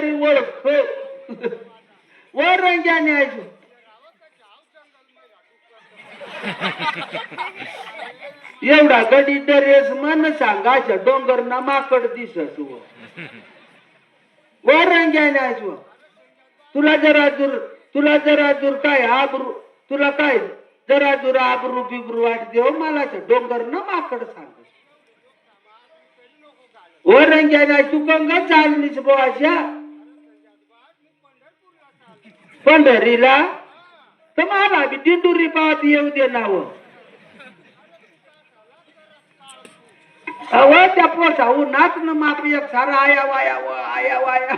माणूस तरी ओळख व रंग्याने ऐश्वर एवढा गडी डरेस मन सांगायचं डोंगर ना माकड दिसत व व रंग्याने ऐश्वर तुला जरा दूर तुला जरा दूर काय आबरू तुला काय जरा दूर आबरू बिबरू वाटते हो मला तर डोंगर न माकड सांग ओ रंग्याने तू कंग चाललीस बोवाच्या पंढरीला? तर मला बी दिंडुरी पावत येऊ दे नाव. अव त्या पोसा उन्हात न माप एक सारा आया वाया व आया वाया.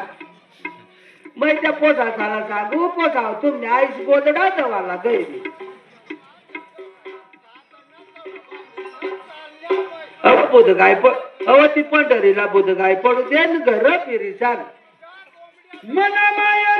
मग त्या पोसा साला सांगू पोसा तुम्ही आईस गोदडा जवाला गैरी. अव बुध गाय अव ती पंढरीला बुध गाय पडू दे न घर फिरी सांग. मना माया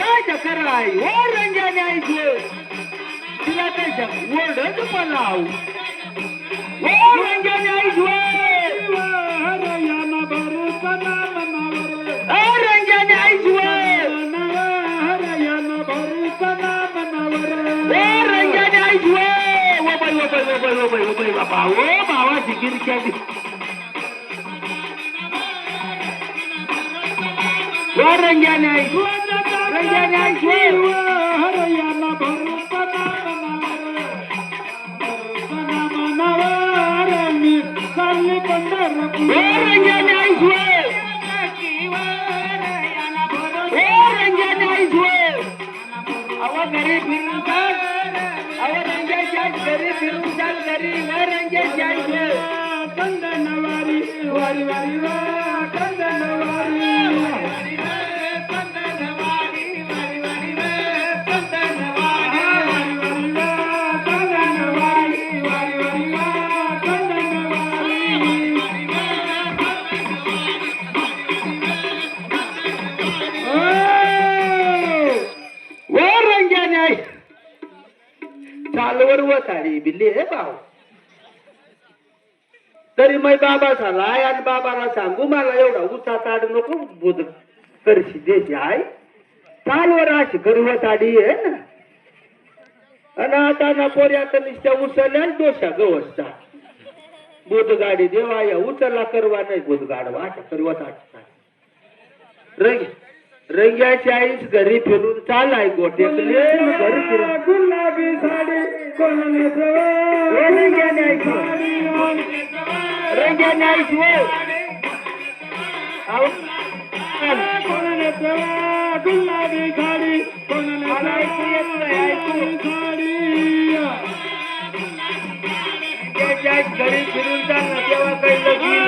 काय चक्कर आहे वर रंग्याने ऐक, हो. तिला काय चक्कर ओरडत पण लाव वर रंग्याने ऐक, हो. हरयाना भरत नाम नावर वर रंग्याने ऐक, हो. हरयाना भरत नाम नावर वर रंग्याने ऐक, हो. O by, O by, O by, O by, O by, बाबा. ओ भावाची गिरक्याची. वर रंग्याने ऐक, हो. रंग्याने ऐक, हो. हरयाना रंग्याने चालवर व तारी बिल्ली हे भाऊ तरी मग बाबा झाला आणि बाबाला सांगू मला एवढा उचा ताड नको बोध करशी द्यायची आहे चालवर अशी गर्व ताडी आहे ना. आणि आता ना पोऱ्या तर नुसत्या उचलल्या आणि डोशा गवसता बुध गाडी देवा या उचलला करवा नाही बोध गाडवा अशा करवा ताट रंग. रंग्याची आईस घरी फिरून चालाय फिरून. गुलाबी साडी रंग्याने ऐकू रंग्याने गुलाबी साडी. घरी फिरून चालला तेव्हा काही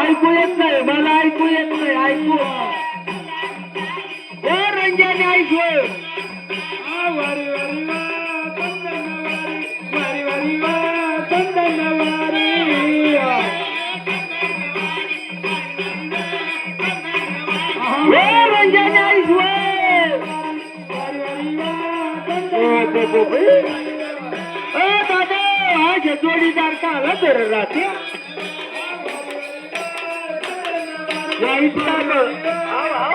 ऐकू येत नाही मला ऐकू येत नाही ऐकू. ए रंजन ऐक. ए रंजन ऐक. जोडीदार का आला तर राहते या इतका ग- आव, आव,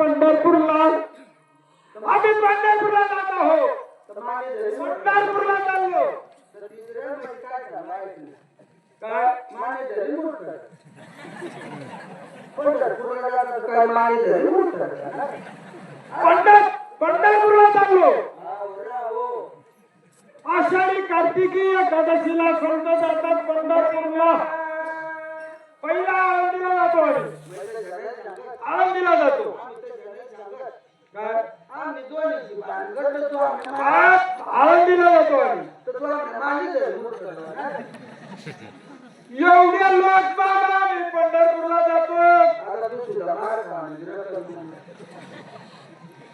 पंढरपूरला. आम्ही पंढरपूरला जात आहोत. पंढरपूरला चाललो. काय? पंढरपूरला चाललो. आषाढी कार्तिकी एकादशीला संत जातात पंढरपूरला. पहिला आळंदीला जातो आम्ही. आळंदीला जातो. जातो आम्ही एवढे लोक बाबा आम्ही. पंढरपूरला जातो.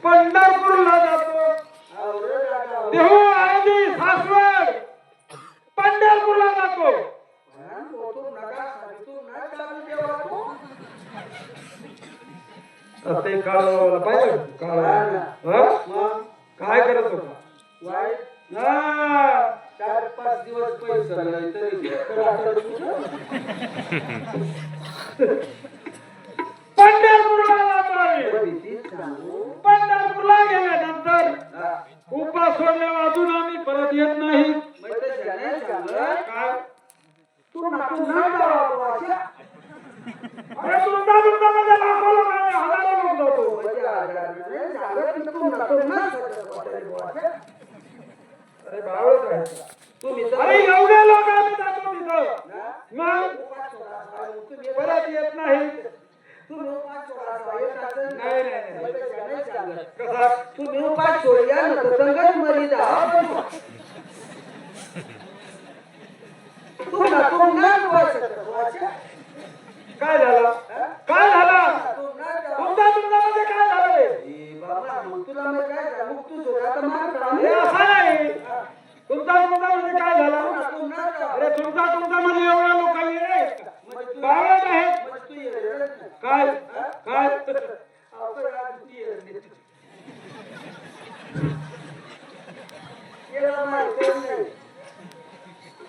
पंढरपूरला जातो. देहू आळंदी सासवड. पंढरपूरला जातो. ते काय करत होता. चार पाच दिवस पैसा नाही तरी पंढरपूरला गेल्यानंतर उपास सोडल्या वाजून आम्ही परत येत नाही. काय? अरे तुमचा तुमचा हजारो जातो अरे लोक आम्ही जातो तिथं मग परत येत नाही तुम्ही सोडल्या संगत मरी जा तुम्हाला काय झालं? काय झालं तुमचा तुमचा मध्ये काय झालं रे? बाबा मग तुला मग काय झालं? मग तू सोडा तर मार काम. हे असं नाही तुमचा तुमचा मध्ये म्हणजे काय झालं तुमना अरे तुमचा तुमचा मध्ये एवढ्या लोकांनी रे बावळट आहेत मग तू ये रे. काय काय आपण आज तू ये रे. याला माहिती नाही.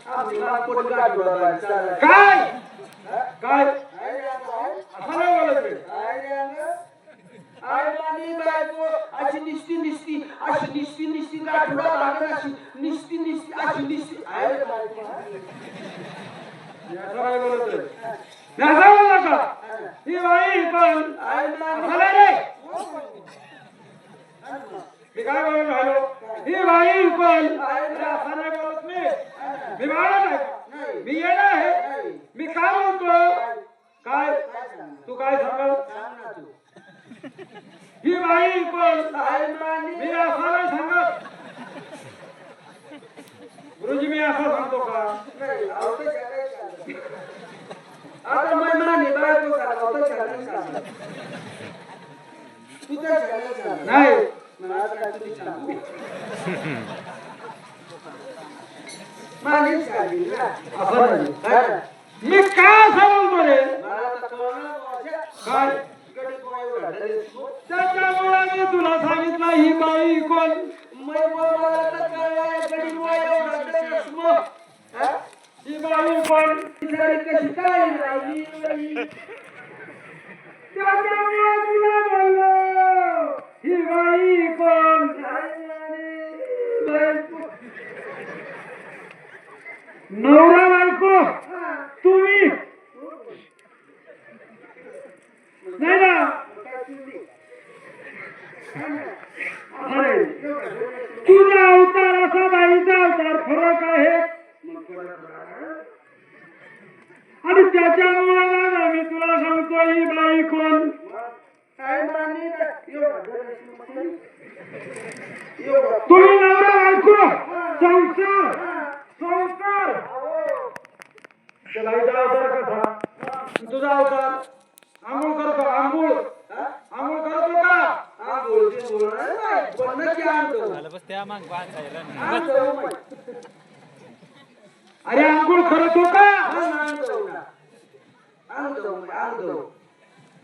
आम्ही मागपोट काढलो बाबा, चला. काय काय आणि बायको अशी निस्ती निस्ती अशी निस्ती निस्ती आठवडा लागणार अशी. निस्ती निस्ती अशी निस्ती. आहे? बायको नसावं नका ही बाई पण झालं रे. मी काय बोलून राहिलो ही बाई पण नाही बोलत मी. मी बाळा नाही मी येणार आहे. मी काय म्हणतो काय? तू काय सांगाल ही बाई कोण? मी असं नाही सांगत. गुरुजी मी असं सांगतो का? आता सांगा नाही? मी काय कळलं बुवा. काय? त्याच्यामुळे मी तुला सांगितलं ही बाई कोण? हा? बाई कोण? साडी कशी काय राहिली? बाई? त्याच्यामुळे तुला बोललो ही बाई कोण? नवरा बायको तुम्ही नाही ना अरे, तुझा अवतार असा बाईचा अवतार फरक आहे आणि त्याच्यामुळे दादा मी तुला सांगतो ही बाई कोण? तुम्ही नवरा ऐकू संसार संसार. तुझा अवतार? आंघोळ करतो आंघोळ? आंघोळ करतो का हा, बोलणार नाही. की आणतो. मग. अरे आंघोळ करतो का हा, आणतो ना. आणतो मग, आणतो.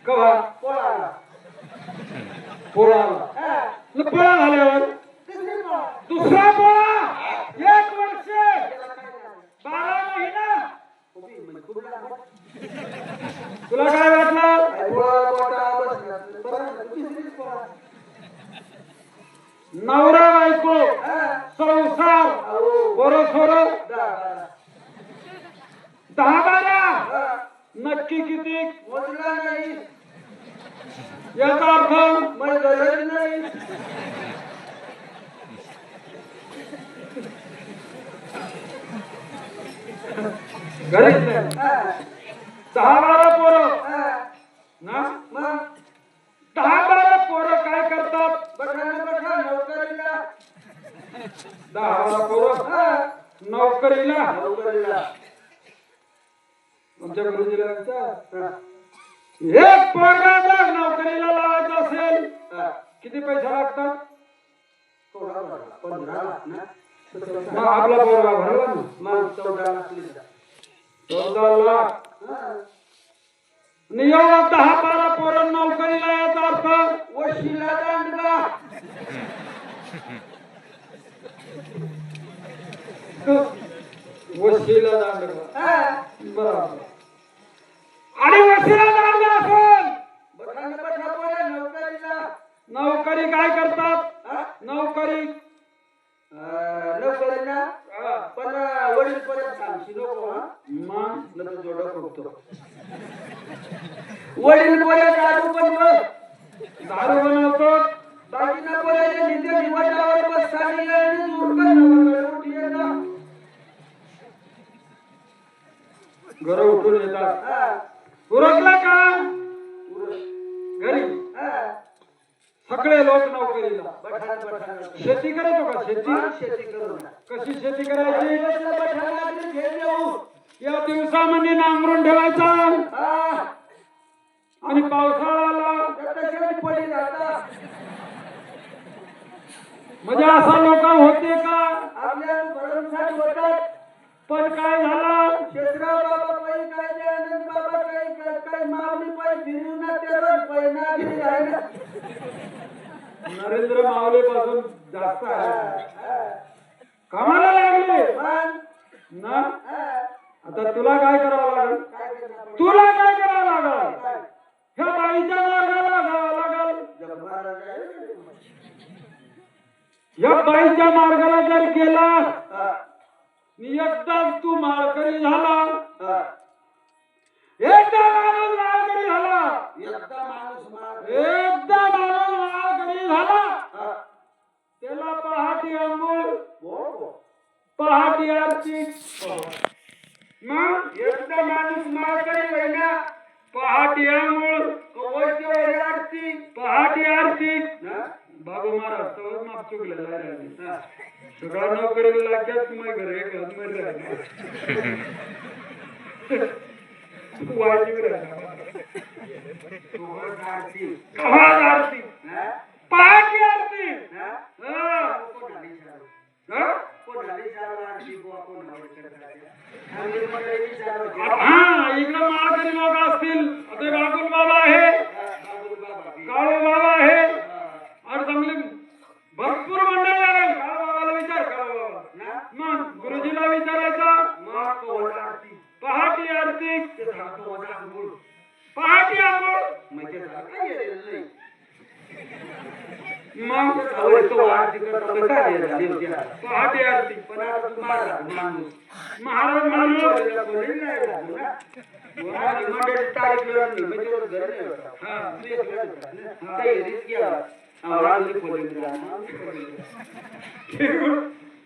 कवा पोळाला. पोळाला हा. न पोळा झाल्यावर तिसरी पोळा. दुसरा पोळा एक वर्ष बारा महिना. तुला काय वाटलं? नवरा बायको संसार बरो सोर दहा, बारा. नक्की किती? मोजला नाही याचा अर्थ? गरज नाही गरज दहा बारा पोरं. हा. ना? मग? दहा बारा पोरं काय करतात? दहा बारा पोरं? हा. नोकरीला? आमच्या गुरुजीला विचार हा. एक पोरगा जर नोकरीला लावायचा असेल. किती पैसा लागतात? आपला पोरगा भरला ना? चौदा लाख. चौदा लाख. एवढा दहा बारा पोरं नोकरीला याचा अर्थ वशिला दांडगा वस्तीला दांडगा. बरोबर आणि वस्तीला दांडगा असेल नोकरी काय करतात. नोकरी नोकरीला. पण वडील परत सांगशी नको हा मग नंतर जोडा फुगतो वडील परत दारू पण. दारू बनवतो दागिना आणि घर उठून येतात हा. उरकला का. घरी. सगळे लोक नोकरीला बठाण शेती करतो का शेती हा, शेती करू नका. कशी शेती करायची लागली, घेऊन. या दिवसामध्ये नांगरून ठेवायचा हा. आणि पावसाळा आला आता शेवटी पडी राहता. म्हणजे असा लोक होते हा इकडे माळकरी लोक असतील. आता बाबुल बाबा आहे. बाबू बाबा आहे आणि भरपूर मंडळ आहे काळू बाबाला विचार काळू बाबा ना? मग गुरुजीला विचारायचा आरती. पहाटी आरती. आंघोळ. पहाटी आंघोळ. मग मग आरती महाराज महाराज म्हणलो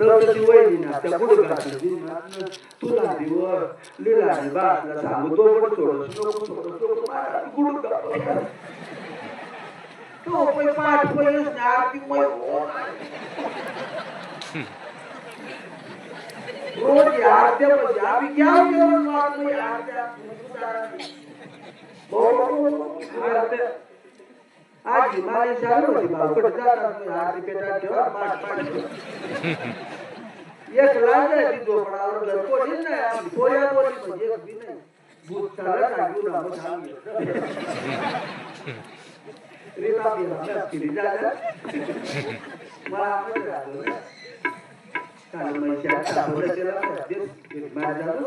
मग रोज येऊ. पहाटी आवाज तो पाणी उतारत. त्या दोन गाया देवाकडे बांधी आहे. मोठा मोठा बांधी आहे, तर तिकडे वाटाची दोन तोडून ती कांदा खाणार. तर ती वहिनी ना त्या पुढे घातली तुला दिव लिला बासला सांगू तो पण सोडत नको सोडत नको मला गुड तो पै पाठ पैस ना आरती मै रोज आरत्या म्हणजे आम्ही क्या जेवण मारत नाही आरत्या आरत्या आजी माझी चालू होती भाऊकडे जातात मी आरती पेटा ठेवा पाठ पाठ एक लाज आहे ती झोपडावर घर कोणी नाही आम्ही पोया बोली म्हणजे एक बी नाही भूत चालत सांगू ना मग आम्ही रीता बी आपल्या फिरी जायला मला आपण राहतो ना काल मैशाला सापडलं त्याला सध्या माझ्या झालं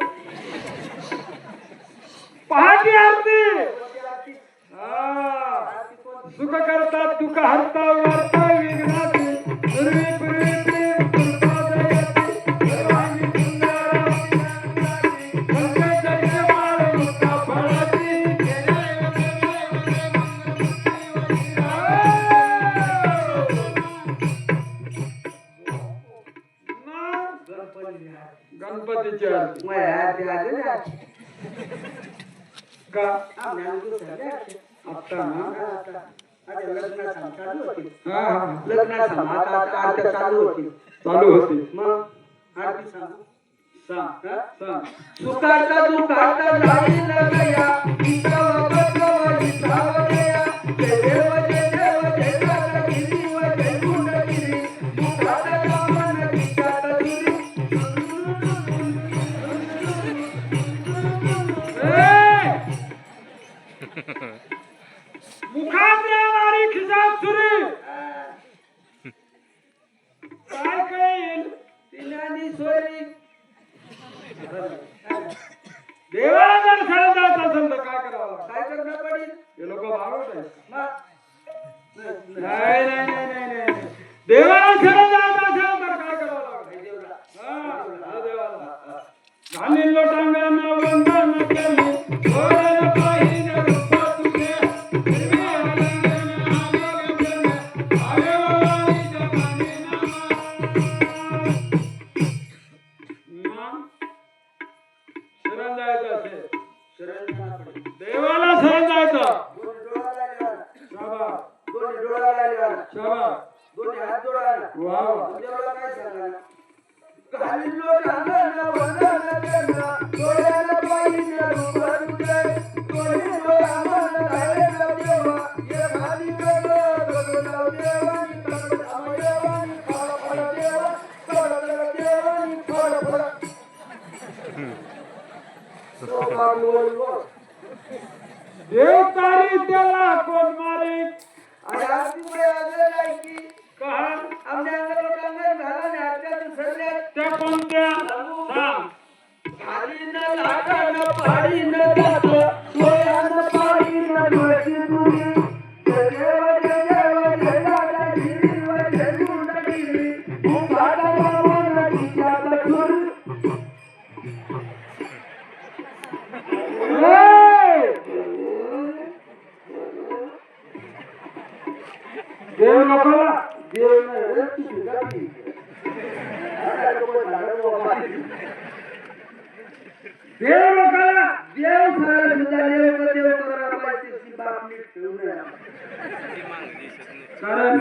पहाटी आरती हा. सुख करता दुःख हरता वार्ता विघ्नाची पूर्वी पूर्वी प्रेम कृपा दयाची सर्वांगी सुंदर संकट जमाल मुक्ता फळाची मग गणपतीची आरती. मग आरती आली ना? का? दुसऱ्या आता ना आता लग्न चालू होती. हा हा लग्न आता आरत्या चालू होती. चालू होती. मग आरती सांगू सांग? सांग सुखाचा दुखाचा जाईल गया. इसावा बसवा इसावा गया जय देव जय देव जय दाता गिरी व जय गुंड गिरी दुखाचा कामन विचार गिरी मुखात राहणारी खिसात सुरी काय कळेल तिलानी सोरी देवाला जर खेळत जात असेल तर काय करावं लागेल? काय करणं पडेल हे लोक भागवत आहेत मग नाही नाही नाही नाही नाही देवाला खेळत जात असेल तर काय करावं लागेल देवला हा, हा कोण मारे आणि आरती पुढे आलेलं आहे की का आमच्या अंगावर कांगार घाला आणि हातातून सरल्या त्या कोणत्या? सांग? खाली न लाटा न पाडी न देव नकोला देव नाही तो झालं बाबा देव नकोला देव सारा सुद्धा देव का देव करा पाहिजे ती बातमी ठेवू नये कारण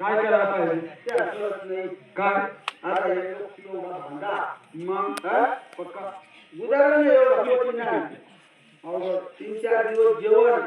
काय करायला पाहिजे त्या कळत नाही. काय? आता हे लोक भांडा. मग हा? पक्का उदाहरण एवढं तीन चार दिवस जेवण.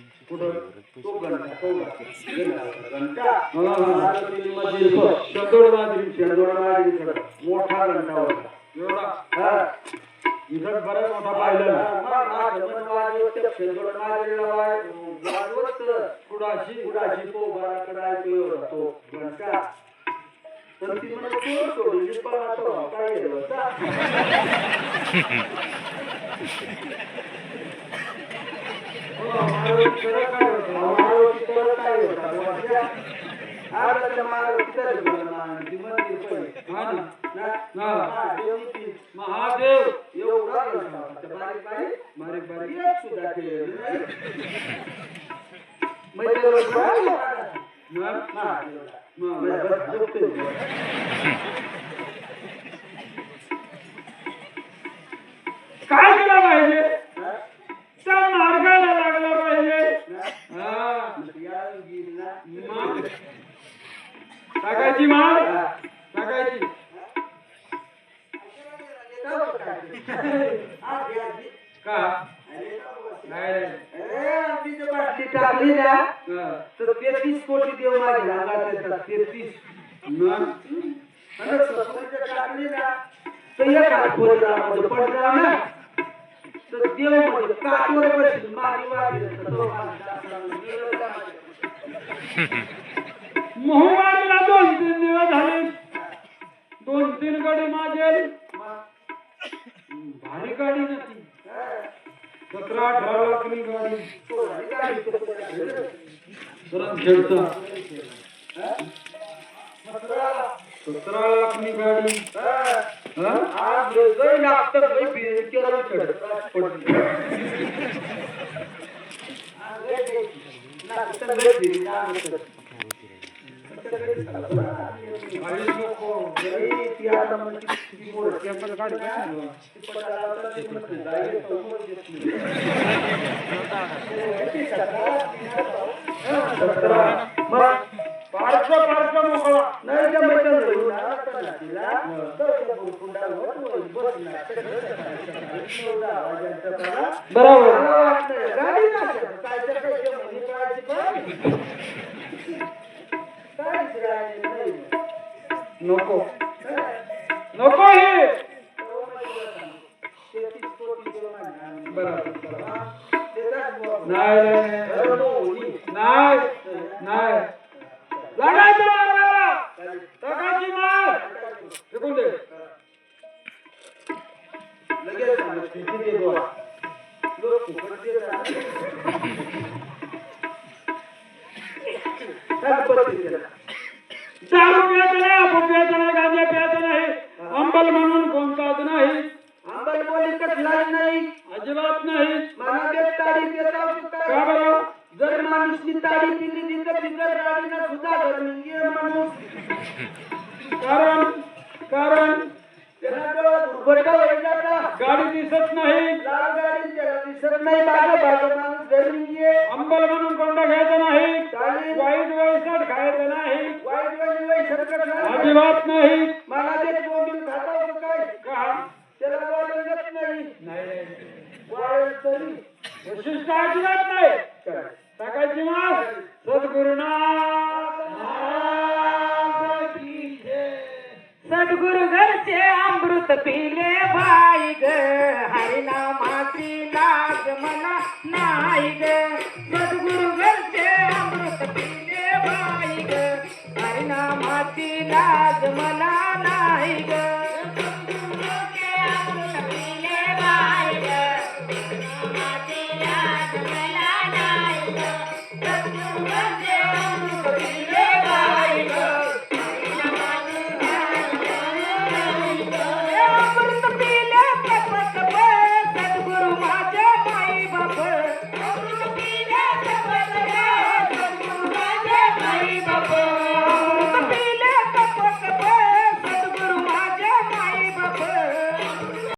कुठं? तो घंटा, तो घंटा. होता मोठा घंटा होता. एवढा. इथं बराच मोठा पाहिला कुडाशी कुडाशी तो बराकडा तो. तो घंटा तर ती म्हणत तो काय होता. हा महादेव एवढा बारीक बारीक बारीक बारीक सुद्धा केलेलं काय केलं पाहिजे? टाकायची मार टाकायची. का नाही टाकली ना. तर तेहतीस कोटी देव तेहतीस मग सत्तरच्या टाकली ना तर एक पडला ना तर देव म्हणजे काठवर बसेल मोहमारीला दोन तीन दिवस झाले दोन तीन गाडी माझेल भारी गाडी नव्हती सतरा अठरा लाखनी गाडी खेळता सतरा लाखनी गाडी आज लय लागतं, लय केलं चढ. गाडी सतरा. पार्श्व पार्श्व मोकळा नाही त्या मैत्रिणी घेऊन आला होता ना तिला. तर त्या बुरकुंडावर बस ना. नवरा आवाजांचा त्याला. बरोबर गाडी. काय तर करायची. नको नको हे. बरोबर. नाही नाही, नाही लागायचं मारायला टाकायची मार दे लगेच किती दे लोक फुकट दारू प्यायचं नाही आपण प्यायचं नाही गांजा प्यायचं नाही अंबल म्हणून कोणताच नाही कसलाच नाही अजिबात नाही मनात ताडी देता का बरं जर माणूसनी ताडी दिली तिथं बिगर ताडीनं सुद्धा धर्मीय माणूस. कारण कारण त्याला डोळ्यात गाडी दिसत नाही. लाल गाडी त्याला दिसत नाही. माझं माझं माणूस घरी ये अंबल म्हणून कोंडा घ्यायचा नाही. चालेल. वाईट वैसट खायचं नाही. वाईट वाईट सरकत नाही. अजिबात नाही. मला ते बोंबील खाता होतं काय? का? त्याला वाढत नाही. नाही. तरी विशिष्ट अजिबात नाही. सकाळची मास सद्गुरुनाथ सद्गुरु घरचे अमृत पिले बाई ग. हरिनामाची लाज मना नाही ग. सद्गुरु घरचे अमृत पिले बाई ग. हरिनामाची लाज मना